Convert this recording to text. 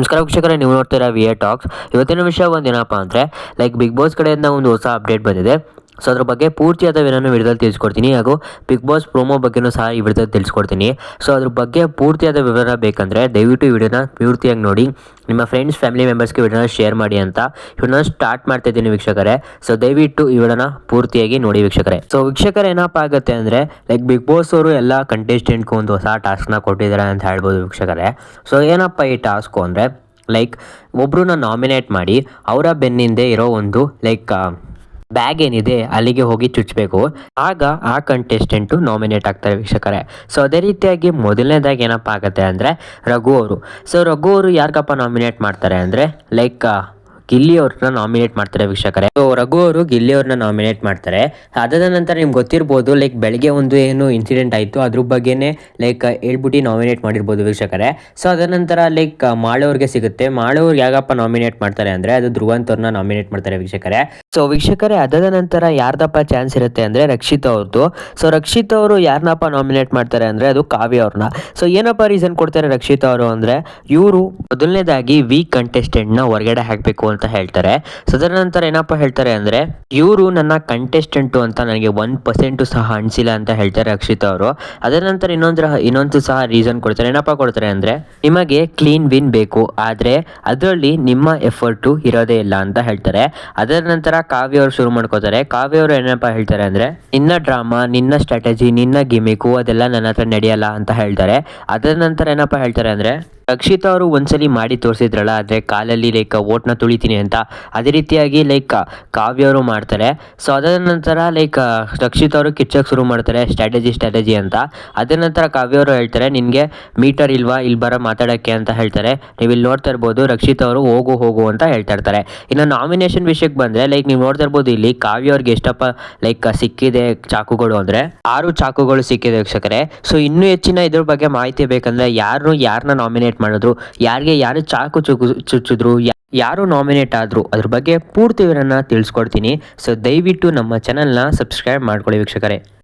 ನಮಸ್ಕಾರ ವೀಕ್ಷಕರೇ, ನೀವು ನೋಡ್ತೀರಾ ವಿ ಎ ಟಾಕ್ಸ್ ಇವತ್ತಿನ ವಿಷಯ ಒಂದೇನಪ್ಪ ಅಂದರೆ ಲೈಕ್ ಬಿಗ್ ಬಾಸ್ ಕಡೆಯಿಂದ ಒಂದು ಹೊಸ ಅಪ್ಡೇಟ್ ಬಂದಿದೆ. ಸೊ ಅದ್ರ ಬಗ್ಗೆ ಪೂರ್ತಿಯಾದ ವಿವರನ ವಿಡಿಯೋದಲ್ಲಿ ತಿಳಿಸ್ಕೊಡ್ತೀನಿ ಹಾಗೂ ಬಿಗ್ ಬಾಸ್ ಪ್ರೋಮೋ ಬಗ್ಗೆನೂ ಸಹ ಈ ವಿಡಿಯೋದಲ್ಲಿ ತಿಳಿಸ್ಕೊಡ್ತೀನಿ. ಸೊ ಅದ್ರ ಬಗ್ಗೆ ಪೂರ್ತಿಯಾದ ವಿವರ ಬೇಕಂದರೆ ದಯವಿಟ್ಟು ಈ ವಿಡಿಯೋನ ಪೂರ್ತಿಯಾಗಿ ನೋಡಿ. ನಿಮ್ಮ ಫ್ರೆಂಡ್ಸ್ ಫ್ಯಾಮಿಲಿ ಮೆಂಬರ್ಸ್ಗೆ ವಿಡಿಯೋನ ಶೇರ್ ಮಾಡಿ ಅಂತ ಇವನ್ನ ಸ್ಟಾರ್ಟ್ ಮಾಡ್ತಾ ಇದ್ದೀನಿ ವೀಕ್ಷಕರೇ. ಸೊ ದಯವಿಟ್ಟು ಈ ವಿಡಿಯೋನ ಪೂರ್ತಿಯಾಗಿ ನೋಡಿ ವೀಕ್ಷಕರೇ. ಸೊ ವೀಕ್ಷಕರ ಏನಪ್ಪ ಆಗುತ್ತೆ ಅಂದರೆ ಲೈಕ್ ಬಿಗ್ ಬಾಸ್ ಅವರು ಎಲ್ಲ ಕಂಟೆಸ್ಟೆಂಟ್ಗೂ ಒಂದು ಹೊಸ ಟಾಸ್ಕ್ನ ಕೊಟ್ಟಿದ್ದಾರೆ ಅಂತ ಹೇಳ್ಬೋದು ವೀಕ್ಷಕರೇ. ಸೊ ಏನಪ್ಪ ಈ ಟಾಸ್ಕು ಅಂದರೆ ಲೈಕ್ ಒಬ್ಬರನ್ನ ನಾಮಿನೇಟ್ ಮಾಡಿ, ಅವರ ಬೆನ್ನಿಂದೆ ಇರೋ ಒಂದು ಲೈಕ್ ಬ್ಯಾಗ್ ಏನಿದೆ ಅಲ್ಲಿಗೆ ಹೋಗಿ ಚುಚ್ಚಬೇಕು ಆಗ ಆ ಕಂಟೆಸ್ಟೆಂಟು ನಾಮಿನೇಟ್ ಆಗ್ತಾರೆ ವೀಕ್ಷಕರೇ. ಸೊ ಅದೇ ರೀತಿಯಾಗಿ ಮೊದಲನೇದಾಗಿ ಏನಪ್ಪ ಆಗುತ್ತೆ ಅಂದರೆ ರಘು ಅವರು. ಸೊ ರಘು ಅವರು ಯಾರಿಗಪ್ಪ ನಾಮಿನೇಟ್ ಮಾಡ್ತಾರೆ ಅಂದರೆ ಲೈಕ್ ಗಿಲ್ಲಿ ಅವ್ರನ್ನ ನಾಮಿನೇಟ್ ಮಾಡ್ತಾರೆ ವೀಕ್ಷಕರೇ. ರಘು ಅವರು ಗಿಲ್ಲಿ ಅವ್ರನ್ನ ನಾಮಿನೇಟ್ ಮಾಡ್ತಾರೆ. ಅದಾದ ನಂತರ ನಿಮ್ಗೆ ಗೊತ್ತಿರ್ಬೋದು ಲೈಕ್ ಬೆಳಗ್ಗೆ ಒಂದು ಏನು ಇನ್ಸಿಡೆಂಟ್ ಆಯಿತು, ಅದ್ರ ಬಗ್ಗೆನೇ ಲೈಕ್ ಹೇಳ್ಬಿಟ್ಟು ನಾಮಿನೇಟ್ ಮಾಡಿರ್ಬೋದು ವೀಕ್ಷಕರೇ. ಸೊ ಅದ ನಂತರ ಲೈಕ್ ಮಾಳವ್ರಿಗೆ ಸಿಗುತ್ತೆ. ಮಾಳವ್ರಿಗೆ ಯಾಗಪ್ಪ ನಾಮಿನೇಟ್ ಮಾಡ್ತಾರೆ ಅಂದರೆ, ಅದು ಧ್ರುವಂತ್ ಅವ್ರನ್ನ ನಾಮಿನೇಟ್ ಮಾಡ್ತಾರೆ ವೀಕ್ಷಕರೇ. ಸೊ ವೀಕ್ಷಕರೇ, ಅದಾದ ನಂತರ ಯಾರ್ದಪ್ಪ ಚಾನ್ಸ್ ಇರುತ್ತೆ ಅಂದರೆ ರಕ್ಷಿತ್ ಅವ್ರದ್ದು ಸೊ ರಕ್ಷಿತ್ ಅವರು ಯಾರನ್ನಪ್ಪ ನಾಮಿನೇಟ್ ಮಾಡ್ತಾರೆ ಅಂದರೆ, ಅದು ಕಾವ್ಯ ಅವ್ರನ್ನ. ಸೊ ಏನಪ್ಪ ರೀಸನ್ ಕೊಡ್ತಾರೆ ರಕ್ಷಿತ್ ಅವರು ಅಂದರೆ, ಇವರು ಮೊದಲನೇದಾಗಿ ವೀಕ್ ಕಂಟೆಸ್ಟೆಂಟ್ನ ಹೊರಗಡೆ ಹಾಕಬೇಕು ಅಂತ ಹೇಳ್ತಾರೆ. ಸೊ ನಂತರ ಏನಪ್ಪ ಹೇಳ್ತಾರೆ ಅಂದರೆ, ಇವರು ನನ್ನ ಕಂಟೆಸ್ಟೆಂಟು ಅಂತ ನನಗೆ ಒನ್ ಪರ್ಸೆಂಟು ಸಹ ಅನಿಸಿಲ್ಲ ಅಂತ ಹೇಳ್ತಾರೆ ರಕ್ಷಿತ್ ಅವರು. ಅದರ ನಂತರ ಇನ್ನೊಂದರ, ಇನ್ನೊಂದು ಸಹ ರೀಸನ್ ಕೊಡ್ತಾರೆ. ಏನಪ್ಪ ಕೊಡ್ತಾರೆ ಅಂದರೆ, ನಿಮಗೆ ಕ್ಲೀನ್ ವಿನ್ ಬೇಕು. ಆದರೆ, ಅದರಲ್ಲಿ ನಿಮ್ಮ ಎಫರ್ಟು ಇರೋದೇ ಇಲ್ಲ ಅಂತ ಹೇಳ್ತಾರೆ. ಅದರ ನಂತರ ಕಾವ್ಯ ಅವರು ಶುರು ಮಾಡ್ಕೋತಾರೆ. ಕಾವ್ಯ ಅವರು ಏನಪ್ಪ ಹೇಳ್ತಾರೆ ಅಂದರೆ, ನಿನ್ನ ಡ್ರಾಮಾ ನಿನ್ನ ಸ್ಟ್ರಾಟಜಿ ನಿನ್ನ ಗಿಮಿಕು ಅದೆಲ್ಲ ನನ್ನ ಹತ್ರ ನಡೆಯಲ್ಲ ಅಂತ ಹೇಳ್ತಾರೆ. ಅದರ ನಂತರ ಏನಪ್ಪ ಹೇಳ್ತಾರೆ ಅಂದರೆ ರಕ್ಷಿತ್ ಅವರು ಒಂದ್ಸಲಿ ಮಾಡಿ ತೋರಿಸಿದ್ರಲ್ಲ, ಆದರೆ ಕಾಲಲ್ಲಿ ಲೈಕ್ ಓಟ್ನ ತುಳಿತೀನಿ ಅಂತ ಅದೇ ರೀತಿಯಾಗಿ ಲೈಕ್ ಕಾವ್ಯ ಅವರು ಮಾಡ್ತಾರೆ. ಸೊ ಅದರ ನಂತರ ಲೈಕ್ ರಕ್ಷಿತಾ ಅವರು ಕಿಚ್ಚಕ್ಕೆ ಶುರು ಮಾಡ್ತಾರೆ, ಸ್ಟ್ರಾಟಜಿ ಸ್ಟ್ರಾಟಜಿ ಅಂತ. ಅದರ ನಂತರ ಕಾವ್ಯ ಅವರು ಹೇಳ್ತಾರೆ, ನಿನಗೆ ಮೀಟರ್ ಇಲ್ವಾ? ಇಲ್ಲಿ ಬರೋ ಮಾತಾಡೋಕ್ಕೆ ಅಂತ ಹೇಳ್ತಾರೆ. ನೀವು ಇಲ್ಲಿ ನೋಡ್ತಾ ಇರ್ಬೋದು, ರಕ್ಷಿತ್ ಅವರು ಹೋಗು ಹೋಗು ಅಂತ ಹೇಳ್ತಾ ಇರ್ತಾರೆ. ಇನ್ನು ನಾಮಿನೇಷನ್ ವಿಷಯಕ್ಕೆ ಬಂದರೆ ಲೈಕ್ ನೀವು ನೋಡ್ತಾ ಇರ್ಬೋದು ಇಲ್ಲಿ ಕಾವ್ಯ ಅವ್ರಿಗೆ ಎಷ್ಟಪ್ಪ ಲೈಕ್ ಸಿಕ್ಕಿದೆ ಚಾಕುಗಳು ಅಂದರೆ, ಆರು ಚಾಕುಗಳು ಸಿಕ್ಕಿದೆ ವೀಕ್ಷಕರೇ. ಸೊ ಇನ್ನೂ ಹೆಚ್ಚಿನ ಇದ್ರ ಬಗ್ಗೆ ಮಾಹಿತಿ ಬೇಕಂದರೆ ಯಾರು ಯಾರನ್ನ ನಾಮಿನೇಟ್ ಮಾಡಿದ್ರು. ಯಾರಿಗೆ ಯಾರು ಚಾಕು ಚುಕು ಚುಚ್ಚಿದ್ರು ಯಾರು ನಾಮಿನೇಟ್ ಆದರು, ಅದ್ರ ಬಗ್ಗೆ ಪೂರ್ತಿ ವಿವರನ ತಿಳಿಸ್ಕೊಡ್ತೀನಿ. ಸೊ ದಯವಿಟ್ಟು ನಮ್ಮ ಚಾನಲ್ನ ಸಬ್ಸ್ಕ್ರೈಬ್ ಮಾಡ್ಕೊಳ್ಳಿ ವೀಕ್ಷಕರೇ.